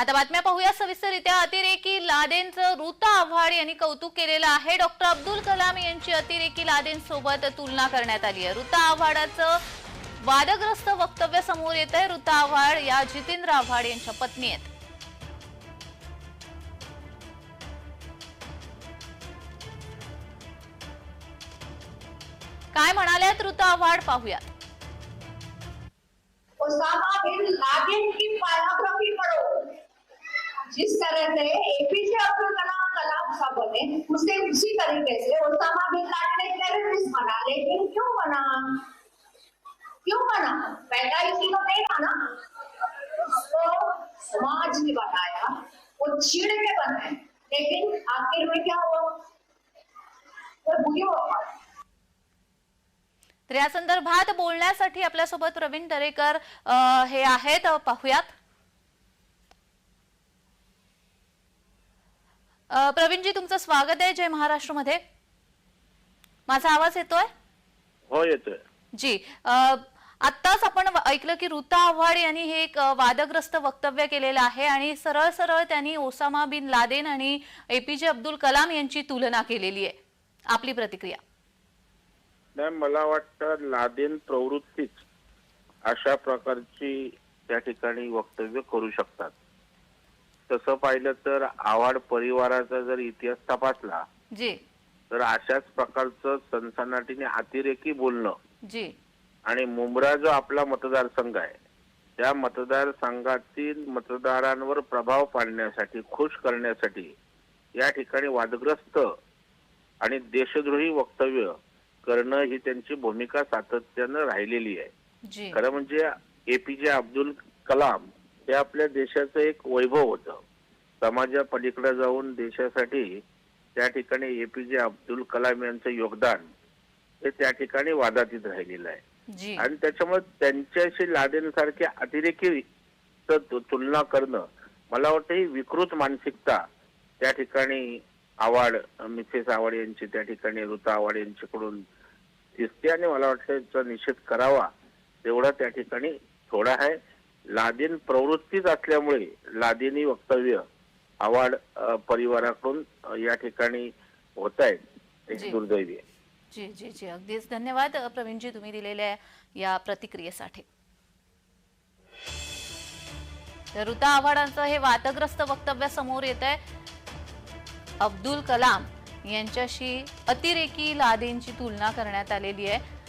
आता बातम्या पाहूया सविस्तररित्या. अतिरेकी लादेनचं ऋता आव्हाड यांनी कौतुक केलेलं आहे. डॉक्टर अब्दुल कलाम यांची अतिरेकी लादेन सोबत तुलना करण्यात आली आहे. ऋता आव्हाडाचं वादग्रस्त वक्तव्य समोर येत आहे. ऋता आव्हाड या जितेंद्र आव्हाड यांच्या पत्नी आहेत. काय म्हणाल्यात ऋता आव्हाड? पाहूयात ओसामा बिन लादेन की बायोग्राफी पढ़ो जिस तरह से एपीजे अब्दुल कलाम कलाम साहब बने उसे उसी तरीके से ओसामा बिन लादेन ने टेररिस्ट बना लेकिन क्यों बना क्यों बना पैदा इसी को नहीं बना उसको समाज ने बनाया वो चिड़ के बने लेकिन आखिर में क्या हुआ? वो बुरी हुआ तर या संदर्भात बोलण्यासाठी आपल्यासोबत प्रवीण दरेकर हे आहेत. अ, पाहुयात. प्रवीणजी तुमचं स्वागत आहे जय महाराष्ट्रमध्ये. माझा आवाज येतोय? हो येतोय. जी. आत्ताच आपण ऐकलं की ऋता आव्हाड यांनी हे एक वादग्रस्त वक्तव्य केलेलं आहे आणि सरळ सरळ त्यांनी ओसामा बिन लादेन आणि एपीजे अब्दुल कलाम यांची तुलना केलेली आहे. आपली प्रतिक्रिया. नाही मला वाटतं लादेन प्रवृत्तीच अशा प्रकारची त्या ठिकाणी वक्तव्य करू शकतात. तसं पाहिलं तर आव्हाड परिवाराचा जर इतिहास तपासला जी. तर अशाच प्रकारचं सनसनाटीने अतिरेकी बोलणं जी. आणि मुंब्रा जो आपला मतदारसंघ आहे त्या मतदारसंघातील मतदारांवर प्रभाव पाडण्यासाठी खुश करण्यासाठी या ठिकाणी वादग्रस्त आणि देशद्रोही वक्तव्य करणं ही त्यांची भूमिका सातत्यानं राहिलेली आहे. जी. खरं म्हणजे एपीजे अब्दुल कलाम हे आपल्या देशाचं एक वैभव होतं. समाजा पलीकडे जाऊन देशासाठी त्या ठिकाणी एपीजे अब्दुल कलाम यांचं योगदान हे त्या ठिकाणी वादातीत राहिलेलं आहे. आणि त्याच्यामुळे त्यांच्याशी लादेनसारखे अतिरेकी तुलना करणं मला वाटतं ही विकृत मानसिकता त्या ठिकाणी आवाड मिसेस आवाड यांची त्या ठिकाणी ऋता आवाड यांच्याकडून दिसते आणि मला वाटतं याचा निषेध करावा तेवढा त्या ठिकाणी थोडा आहे. लादेन प्रवृत्तीच असल्यामुळे लादेनी वक्तव्य आवाड अ, परिवाराकडून या ठिकाणी होत आहेत. एक दुर्दैवी आहे. जी जी जी. अगदीच धन्यवाद प्रवीणजी तुम्ही दिलेल्या या प्रतिक्रियेसाठी. तर ऋता आव्हाडांचं हे वादग्रस्त वक्तव्य समोर येत आहे अब्दुल कलाम यांच्याशी अतिरेकी लादेनची तुलना करण्यात आलेली आहे.